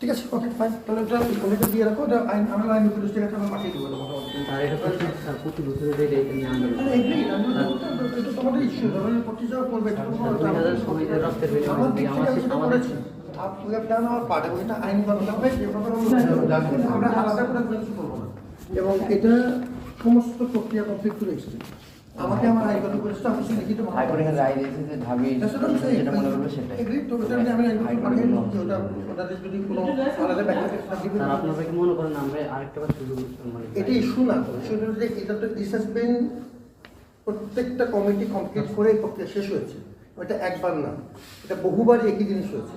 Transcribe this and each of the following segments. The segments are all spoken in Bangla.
ঠিক আছে ওকে ফাইন তাহলে ওটা ওটা দিয়ে রাখো ওটা আইন আমরা আইন পুলিশ থেকে আমরা পাঠিয়ে দেবো আর এটা প্রতি স্যার প্রতি বছর এটা নিয়ে আন্দোলন এটা তোমাদের ইস্যু ধরো করতে যাওয়া করবে এটা কোনো দুই হাজার সবাই যে আমি সেটা আমাদের এভাবে আমরা আলাদা করে কিছু করব না। এবং এটা সমস্ত প্রক্রিয়া কমপ্লিট করে এসেছে। আমাকে আমার আইনগত পরিস্থিতি আমি সে লিখিত মামলা হাইকোর্টের রায় দিয়েছে যে ঢাবি. যেটা মনে করবে সেটাই। Agreed, তো ওটা আমি পাঠিয়ে দিচ্ছি, ওটা যদি কোনো আলাদা ব্যাখ্যা। স্যার আপনারা কি মনে করেন আমরা আরেকটা বার সুযোগ মানে এটা ইস্যু না তো ইস্যু যে এটা তো প্রত্যেকটা কমিটি কমপ্লিট করে প্রক্রিয়া শেষ হয়েছে। ওটা একবার না এটা বহুবারই একই জিনিস হয়েছে।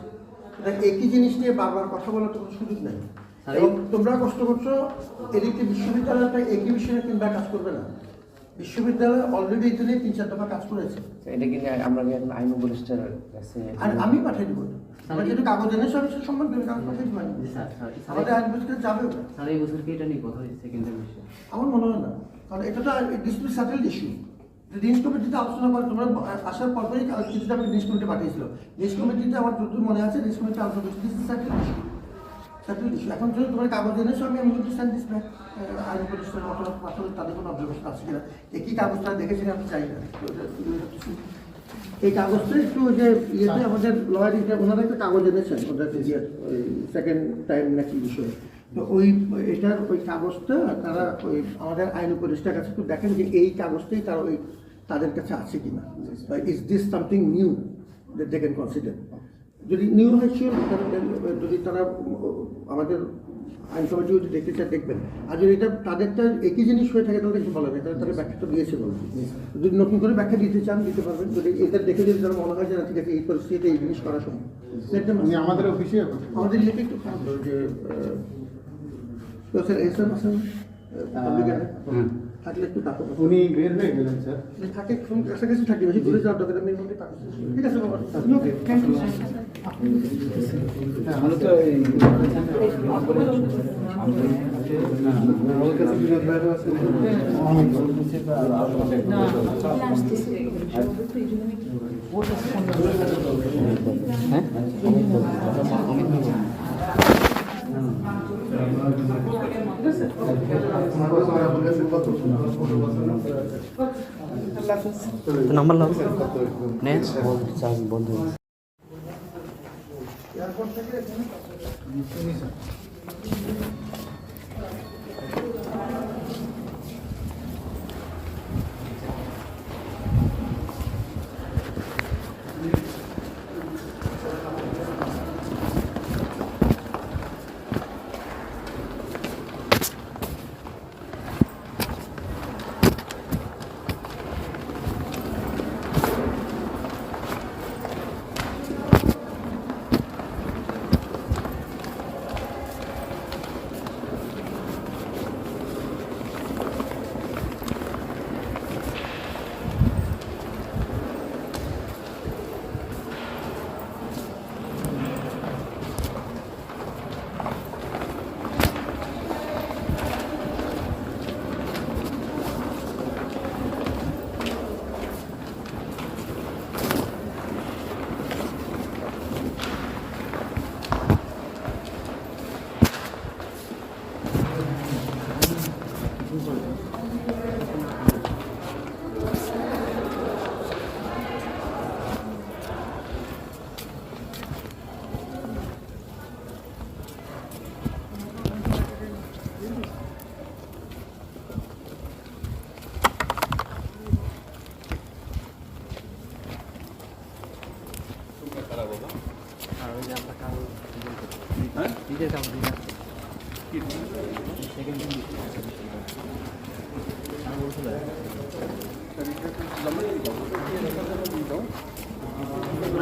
এটা একই জিনিস নিয়ে বারবার কথা বলার তো কোনো সুযোগ নেই। এবং তোমরা কষ্ট করছ এদিকে বিশ্ববিদ্যালয়টা একই বিষয়ে তিনবার কাজ করবে না। বিশ্ববিদ্যালয় অলরেডি এটা নিয়ে তিন চার দফা কাজ করেছে। এটা কি আমরা কি এখন আইন উপদেষ্টার কাছে আর আমি পাঠিয়ে দেবো। আমার কাগজ এনেছো আমি সেটা সম্মান করে কাগজ পাঠিয়ে দেবো আমাদের আইন যাবে স্যার এই বছর কি এটা নিয়ে কথা হয়েছে সেকেন্ডের বিষয়ে? আমার মনে হয় না। কারণ এটা তো ডিসপ্লে স্যাটেলড ইস্যু নিউজ কমিটিতে আলোচনা করে তোমরা আসার পরপরই কিছুটা আমি কমিটি পাঠিয়েছিল। নিউজ কমিটিতে আমার যতদূর মনে আছে নিউজ কমিটি আলোচনা করেছি। দিস ইস্যু ইস্যু এখন যদি তোমার কাগজ এনেছো আমি আমি কিন্তু সেন্ড দিস ব্যাক আইন প্রতিষ্ঠানের মতো আসলে তাদের কোনো অবজারভেশন আছে কিনা? একই কাগজটা দেখেছি আমি চাই না। এই কাগজটা একটু যে ইয়েতে আমাদের লয়ার ওনারা একটা কাগজ এনেছেন ওদের সেকেন্ড টাইম নাকি বিষয়ে তো ওই এটার ওই কাগজটা তারা ওই আমাদের আইন উপদেষ্টার কাছে একটু দেখেন যে এই কাগজটাই তারা ওই তাদের কাছে আছে কিনা। Is this something new that they can consider যদি নিউ হয় শিওর যদি তারা আমাদের আইন কমিটি যদি দেখতে চায় দেখবেন। আর যদি এটা তাদেরটা একই জিনিস হয়ে থাকে তাহলে কিছু বলা যায় তাহলে তারা ব্যাখ্যাটা দিয়েছে বলবে যদি নতুন করে ব্যাখ্যা দিতে চান দিতে পারবেন। যদি এটা দেখে যদি তারা মনে হয় যে না ঠিক আছে এই পরিস্থিতিতে এই জিনিস করা সম্ভব. আমাদের অফিসে আমাদের ইয়েতে একটু খারাপ যে স্যার আছেন পাবলিকের থাকলে একটু ডাকো উনি বের হয়ে গেলেন স্যার। থাকে ফোন কাছাকাছি থাকি বেশি ঘুরে যাওয়ার দরকার মধ্যে থাকো ঠিক আছে বাবা। থ্যাংক ইউ হ্যাঁ আমরা তো এই আমার কাছে বিনোদ ভাইরও আছে অনেক নাম্বার লাও নে। চার্জ বন্ধ এয়ারপোর্ট থেকে এখানে আর ওই যে আমরা কাগজ নিজের কাগজ দিয়ে সেকেন্ড আর বলছিল না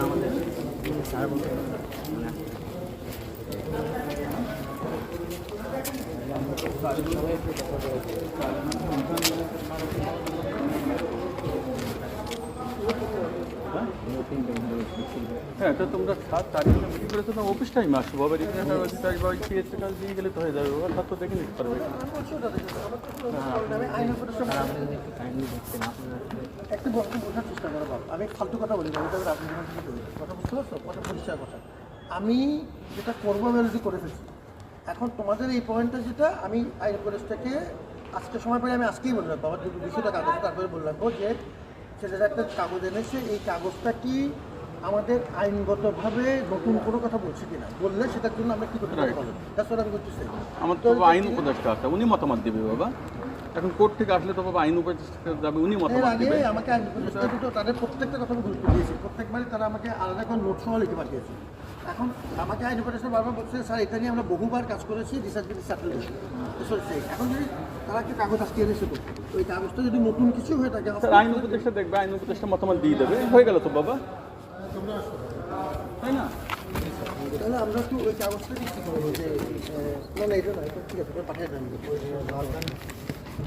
আমাদের স্যার বলতে মানে হ্যাঁ তো তোমরা সাত তারিখে মিটিং করে তো অফিস টাইম আসব আবার এখানে বা কাজ দিয়ে গেলে তো হয়ে যাবে ওরা তো দেখে নিতে পারবে আমি আপনি একটু বোঝার চেষ্টা করো ফালতু কথা বলি না আমি কথা বুঝতে পারছ কথা পরিষ্কার কথা আমি যেটা করব আমি অলরেডি করে ফেলছি এখন তোমাদের এই পয়েন্টটা যেটা আমি আইন কলেজটাকে আজকে সময় পেলে আমি আজকেই বললাম দুটো বিষয়টা কাগজ তারপরে বলে রাখব যে ছেলেরা একটা কাগজ এনেছে এই কাগজটা কি আমাদের আইনগতভাবে নতুন কোনো কথা বলছে কিনা? বললে সেটার জন্য আমরা কি করতে পারি তাছাড়া আমি করতেছি আমার তো আইন উপদেষ্টা আছে উনি মতামত দেবে বাবা। এখন কোর্ট থেকে আসলে তো বাবা আইন উপদেষ্টা যাবে উনি মতামত দেবে। আমাকে আইন উপদেষ্টা তাদের প্রত্যেকটা কথা গুরুত্ব দিয়েছে। প্রত্যেকবারই তারা আমাকে আলাদা করে নোট সহ লিখে পাঠিয়েছে। এখন আমাকে আইন উপদেষ্টা বারবার বলছে স্যার এটা নিয়ে আমরা বহুবার কাজ করেছি রিসার্চ বিটি স্যাটেলাইট এখন যদি তারা একটা কাগজ আজকে এনেছে তো ওই কাগজটা যদি নতুন কিছু হয়ে থাকে স্যার আইন উপদেষ্টা দেখবে আইন উপদেষ্টা মতামত দিয়ে দেবে। হয়ে গেল তো বাবা? তাই না? তাহলে আমরা ওই কাগজটা কি করব? যে না না এটা না এটা ঠিক আছে পাঠিয়ে দেন।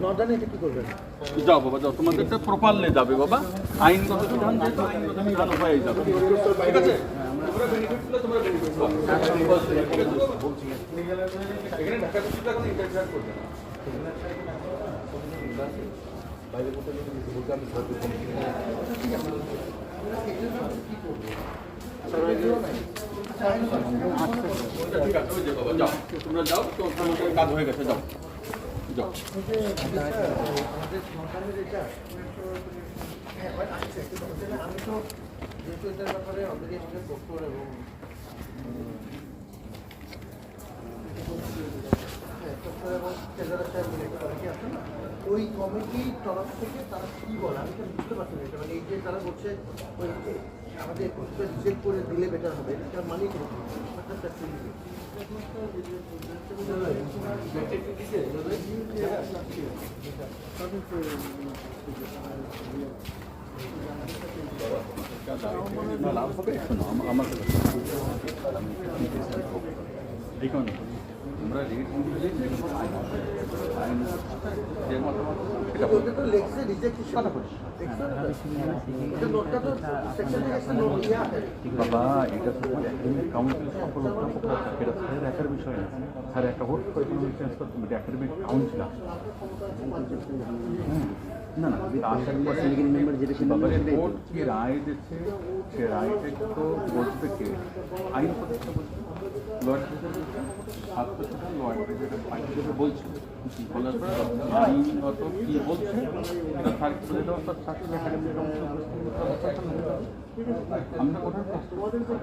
নর্দার্ন এটা কি করবেন? যাও বাবা যাও। তোমাদেরটা প্রপারলি যাবে বাবা। আইনগত বিধান আইনগত বিধান হয়ে যাবে। ঠিক আছে? তোমরা benefit পেলে তোমরা benefit পাবে। এখানে ঢাকা বিশ্ববিদ্যালয় কোনো interfere করবে ঠিক আছে, ওই যে বাবা, যাও। তোমরা যাও, তোমাদের কাজ হয়ে গেছে, যাও। যাও। আমি তো যেহেতু এটার ব্যাপারে আমাদের ডক্টর এবং ওই কমিটির তরফ থেকে তারা কি বলে? আমি তো বুঝতে পারছি না। মানে এই যে তারা বলছে, ওই আমাদের রিজেক্ট করে দিলে বেটার হবে। এটা মানে কি? একটা facility। আমার বাবা এটা তো কাউন্সিল সফলতা এটা স্যার একার বিষয় না। স্যার একটা ভোট কোনো চেঞ্জ করতে হবে একাডেমিক কাউন্সিল। না না সিন্ডিকেট মেম্বার যেটা ছিল বাবারে সেটাই তো। কোর্ট কি রায় দিচ্ছে? সে রায়টা তো আইন লয়ার ছাত্র সেটা লয়ার আইন হিসেবে বলছে বলার পরে আইনগত কি বলছে, এটা সার্কুলে দেওয়ার পর আমরা কোথায়